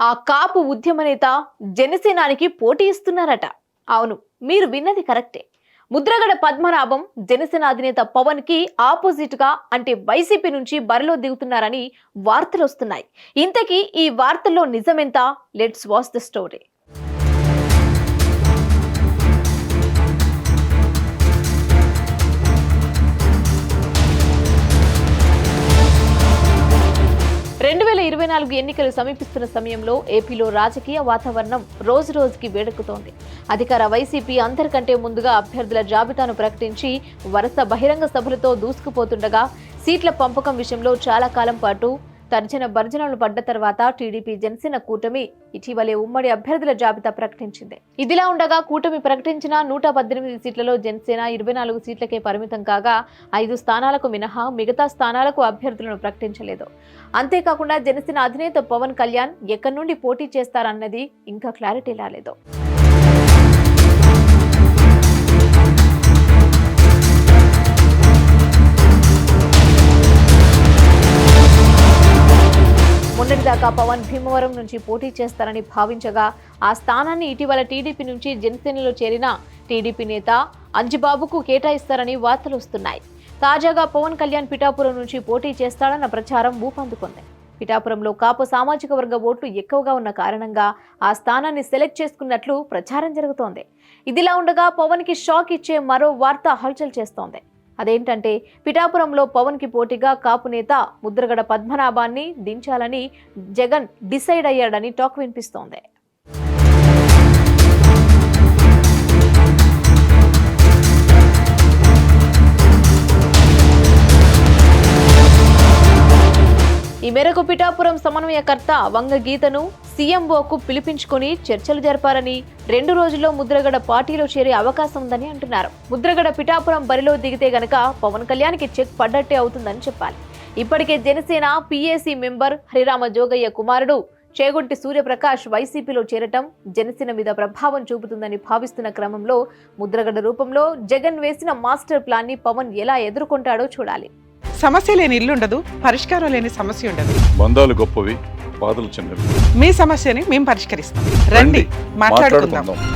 ఆ కాపు ఉద్యమ నేత జనసేనానికి పోటీ ఇస్తున్నారట. అవును మీరు విన్నది కరెక్టే. ముద్రగడ పద్మనాభం జనసేన అధినేత పవన్కి ఆపోజిట్గా అంటే వైసీపీ నుంచి బరిలో దిగుతున్నారని వార్తలు వస్తున్నాయి. ఇంతకీ ఈ వార్తల్లో నిజమెంత? లెట్స్ వాచ్ ద స్టోరీ రెండు వేల ఇరవై నాలుగు ఎన్నికలు సమీపిస్తున్న సమయంలో ఏపీలో రాజకీయ వాతావరణం రోజు రోజుకి వేడెక్కుతోంది. అధికార వైసీపీ అందరికంటే ముందుగా అభ్యర్థుల జాబితాను ప్రకటించి వరుస బహిరంగ సభలతో దూసుకుపోతుండగా సీట్ల పంపకం విషయంలో చాలా కాలం పాటు తర్జన భర్జనలు పడ్డ తర్వాత టీడీపీ జనసేన కూటమి ఇటీవలే ఉమ్మడి అభ్యర్థుల జాబితా ప్రకటించింది. ఇదిలా ఉండగా కూటమి ప్రకటించిన నూట పద్దెనిమిది సీట్లలో జనసేన ఇరవై నాలుగు సీట్లకే పరిమితం కాగా ఐదు స్థానాలకు మినహా మిగతా స్థానాలకు అభ్యర్థులను ప్రకటించలేదు. అంతేకాకుండా జనసేన అధినేత పవన్ కళ్యాణ్ ఎక్కడి నుండి పోటీ చేస్తారన్నది ఇంకా క్లారిటీ రాలేదు. దాకా పవన్ భీమవరం నుంచి పోటీ చేస్తారని భావించగా ఆ స్థానాన్ని ఇటీవల టీడీపీ నుంచి జనసేనలో చేరిన టీడీపీ నేత అంజిబాబుకు కేటాయిస్తారని వార్తలు వస్తున్నాయి. తాజాగా పవన్ కళ్యాణ్ పిఠాపురం నుంచి పోటీ చేస్తాడన్న ప్రచారం ఊపందుకుంది. పిఠాపురంలో కాపు సామాజిక వర్గ ఓట్లు ఎక్కువగా ఉన్న కారణంగా ఆ స్థానాన్ని సెలెక్ట్ చేసుకున్నట్లు ప్రచారం జరుగుతోంది. ఇదిలా ఉండగా పవన్కి షాక్ ఇచ్చే మరో వార్త హల్చల్ చేస్తోంది. అదేంటంటే పిఠాపురంలో పవన్కి పోటీగా కాపు నేత ముద్రగడ పద్మనాభాన్ని దించాలని జగన్ డిసైడ్ అయ్యాడని టాక్ వినిపిస్తోంది. ఈ మేరకు పిఠాపురం సమన్వయకర్త వంగ గీతను సీఎంఓకు పిలిపించుకొని చర్చలు జరిపారని రెండు రోజుల్లో ముద్రగడ పార్టీలో చేరే అవకాశం ఉందని అంటున్నారు. ముద్రగడ పిఠాపురం బరిలో దిగితే గనక పవన్ కళ్యాణ్కి చెక్ పడ్డట్టే అవుతుందని చెప్పాలి. ఇప్పటికే జనసేన పీఏసీ మెంబర్ హరిరామ జోగయ్య కుమారుడు చేగుంటి సూర్యప్రకాష్ వైసీపీలో చేరటం జనసేన మీద ప్రభావం చూపుతుందని భావిస్తున్న క్రమంలో ముద్రగడ రూపంలో జగన్ వేసిన మాస్టర్ ప్లాన్ని పవన్ ఎలా ఎదుర్కొంటాడో చూడాలి. సమస్య లేని ఇల్లు ఉండదు పరిష్కారం లేని సమస్య ఉండదు. బంధాలు గొప్పవి. బాధలు చిన్నవి. మీ సమస్యని మేము పరిష్కరిస్తాం. రండి మాట్లాడుకుందాం. మాట్లాడుకుందాం.